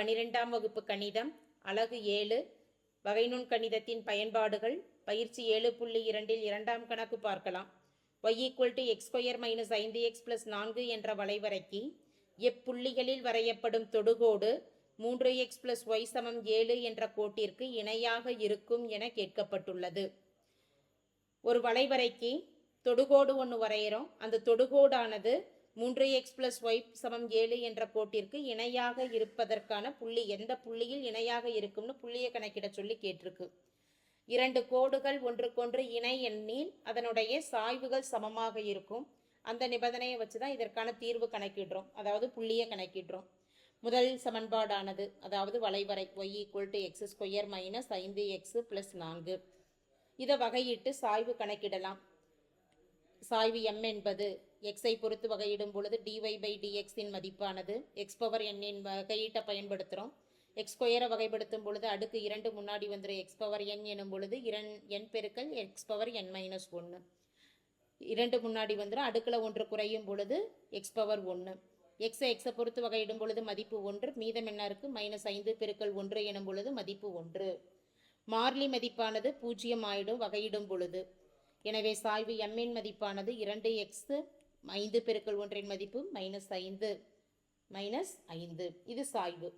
பனிரெண்டாம் வகுப்பு கணிதம் அலகு ஏழு வகைநுண் கணிதத்தின் பயன்பாடுகள் பயிற்சி ஏழு புள்ளி இரண்டில் இரண்டாம் கணக்கு பார்க்கலாம். Y equal to X square minus ஐந்து எக்ஸ் பிளஸ் நான்கு என்ற வளைவரைக்கு எப்புள்ளிகளில் வரையப்படும் தொடுகோடு மூன்று எக்ஸ் பிளஸ் ஒய் சமம் ஏழு என்ற கோட்டிற்கு இணையாக இருக்கும் என கேட்கப்பட்டுள்ளது. ஒரு வளைவரைக்கு தொடுகோடு ஒன்று வரைகிறோம் அந்த தொடுகோடானது மூன்று எக்ஸ் பிளஸ் ஒய் சமம் ஏழு என்ற கோட்டிற்கு இணையாக இருப்பதற்கான புள்ளி எந்த புள்ளியில் இணையாக இருக்கும்னு புள்ளியை கணக்கிட சொல்லி கேட்டிருக்கு. இரண்டு கோடுகள் ஒன்றுக்கொன்று இணை எண்ணில் அதனுடைய சாய்வுகள் சமமாக இருக்கும். அந்த நிபந்தனையை வச்சு தான் இதற்கான தீர்வு கணக்கிடுறோம். அதாவது புள்ளியை கணக்கிடுறோம். முதல் சமன்பாடானது அதாவது வளைவரை Y equal to X square minus ஐந்து எக்ஸ் ப்ளஸ் நான்கு. இதை வகையிட்டு சாய்வு கணக்கிடலாம். சாய்வு எம் என்பது எக்ஸை பொறுத்து வகையிடும் பொழுது டிஒய் பை டிஎக்ஸின் மதிப்பானது. எக்ஸ் பவர் எண்ணின் வகையீட்டை பயன்படுத்துகிறோம் எக்ஸ் ஸ்கொயரை வகைப்படுத்தும் பொழுது அடுக்கு இரண்டு முன்னாடி வந்துடும் எக்ஸ் பவர் என் எனும் பொழுது இரண் என் பெருக்கல் எக்ஸ் பவர் என் மைனஸ் ஒன்று இரண்டு முன்னாடி வந்துடும் அடுக்கில் ஒன்று குறையும் பொழுது எக்ஸ் பவர் ஒன்று எக்ஸை எக்ஸை பொறுத்து வகையிடும் பொழுது மதிப்பு ஒன்று. மீதம் என்ன இருக்குது மைனஸ் ஐந்து பெருக்கல் ஒன்று எனும் பொழுது மதிப்பு ஒன்று. மார்லி மதிப்பானது பூஜ்ஜியம் ஆயிடும் வகையிடும் பொழுது. எனவே சாய்வு எம்மின் மதிப்பானது இரண்டு எக்ஸு ஐந்து பெருக்கள் ஒன்றின் மதிப்பு மைனஸ் ஐந்து மைனஸ் ஐந்து. இது சாய்வு.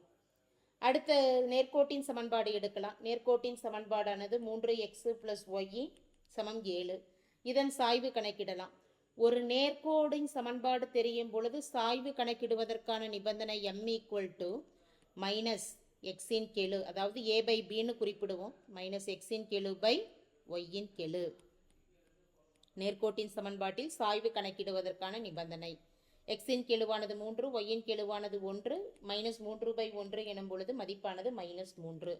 அடுத்த நேர்கோட்டின் சமன்பாடு எடுக்கலாம். நேர்கோட்டின் சமன்பாடானது மூன்று எக்ஸ் ப்ளஸ் ஒய் சமம் ஏழு. இதன் சாய்வு கணக்கிடலாம். ஒரு நேர்கோடின் சமன்பாடு தெரியும் பொழுது சாய்வு கணக்கிடுவதற்கான நிபந்தனை எம் ஈக்குவல் டு மைனஸ் எக்ஸின் கெழு. அதாவது ஏ பை பின்னு குறிப்பிடுவோம். மைனஸ் எக்ஸின் கெழு பை ஒய்யின் கெழு. நேர்கோட்டின் சமன்பாட்டில் சாய்வு கணக்கிடுவதற்கான நிபந்தனை. எக்ஸின் கெழுவானது மூன்று ஒய்யின் கெழுவானது ஒன்று மைனஸ் மூன்று பை ஒன்று எனும் பொழுது மதிப்பானது மைனஸ் மூன்று.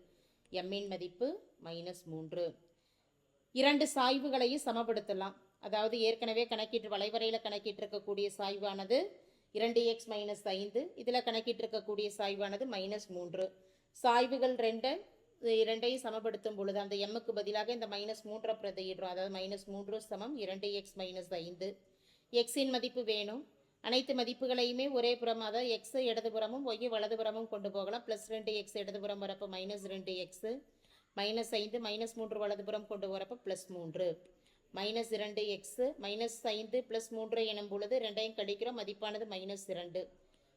எம்மின் மதிப்பு மைனஸ் மூன்று. இரண்டு சாய்வுகளையும் சமப்படுத்தலாம். அதாவது ஏற்கனவே கணக்கிட்டு வளைவரையில் கணக்கிட்டிருக்கக்கூடிய சாய்வானது இரண்டு எக்ஸ் மைனஸ் ஐந்து இதில் கணக்கிட்டிருக்கக்கூடிய சாய்வானது மைனஸ் மூன்று. சாய்வுகள் ரெண்டு இரண்டையும் சமப்படுத்தும் பொழுது அந்த எம்முக்கு பதிலாக இந்த மைனஸ் மூன்றை பிரதையிடுறோம். அதாவது மைனஸ் மூன்று சமம் இரண்டு எக்ஸ் மைனஸ் ஐந்து. எக்ஸின் மதிப்பு வேணும். அனைத்து மதிப்புகளையுமே ஒரே புறம் அதாவது எக்ஸ் இடதுபுறமும் ஒய் வலதுபுறமும் கொண்டு போகலாம். ப்ளஸ் ரெண்டு எக்ஸ் இடதுபுறம் வரப்போ மைனஸ் ரெண்டு எக்ஸு மைனஸ் ஐந்து மைனஸ் மூன்று வலதுபுறம் கொண்டு வரப்போ ப்ளஸ் மூன்று. மைனஸ் இரண்டு எக்ஸு மைனஸ் ஐந்து ப்ளஸ் மூன்று எனும் பொழுது ரெண்டையும் கழிக்கிறோம். மதிப்பானது மைனஸ் இரண்டு.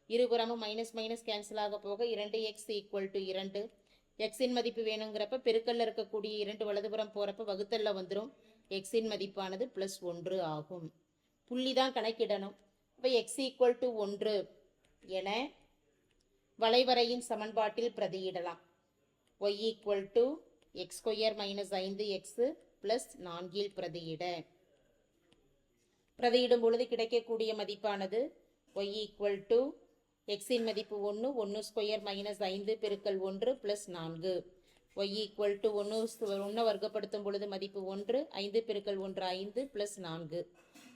இருபுறமும் மைனஸ் மைனஸ் கேன்சல் ஆக போக இரண்டு எக்ஸ் ஈக்குவல் டு இரண்டு. எக்ஸின் மதிப்பு வேணுங்கிறப்ப பெருக்கல்ல இருக்கக்கூடிய இரண்டு வலதுபுறம் போகிறப்ப வகுத்தல்ல வந்துடும் எக்ஸின் மதிப்பானது ப்ளஸ் ஒன்று ஆகும். புள்ளி தான் கணக்கிடணும். இப்போ எக்ஸ் ஈக்குவல் டு ஒன்று என வளைவரையின் சமன்பாட்டில் பிரதியிடலாம். Y equal to X square minus ஐந்து எக்ஸு ப்ளஸ் நான்கில் பிரதியிட. பிரதியிடும் பொழுது கிடைக்கக்கூடிய மதிப்பானது ஒய் ஈக்குவல் டு எக்ஸின் மதிப்பு ஒன்று ஒன்று ஸ்கொயர் மைனஸ் ஐந்து பெருக்கல் ஒன்று ப்ளஸ் நான்கு. ஒய் ஈக்குவல் டு ஒன்று ஒன்றை வர்க்கப்படுத்தும் பொழுது மதிப்பு ஒன்று ஐந்து பெருக்கல் ஒன்று ஐந்து ப்ளஸ் நான்கு.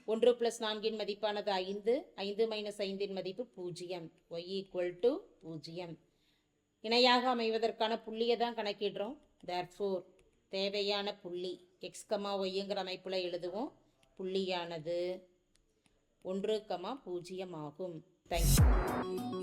ஒன்று ப்ளஸ் நான்கின் மதிப்பானது ஐந்து ஐந்து மைனஸ் ஐந்தின் மதிப்பு பூஜ்ஜியம். ஒய் ஈக்குவல் டு பூஜ்ஜியம். இணையாக அமைவதற்கான புள்ளியை தான் கணக்கிடுறோம். தேர் ஃபோர் தேவையான புள்ளி எக்ஸ் கமா ஒய்ங்கிற அமைப்பில் எழுதுவோம். புள்ளியானது ஒன்று கமா பூஜ்ஜியம் ஆகும். Thank you.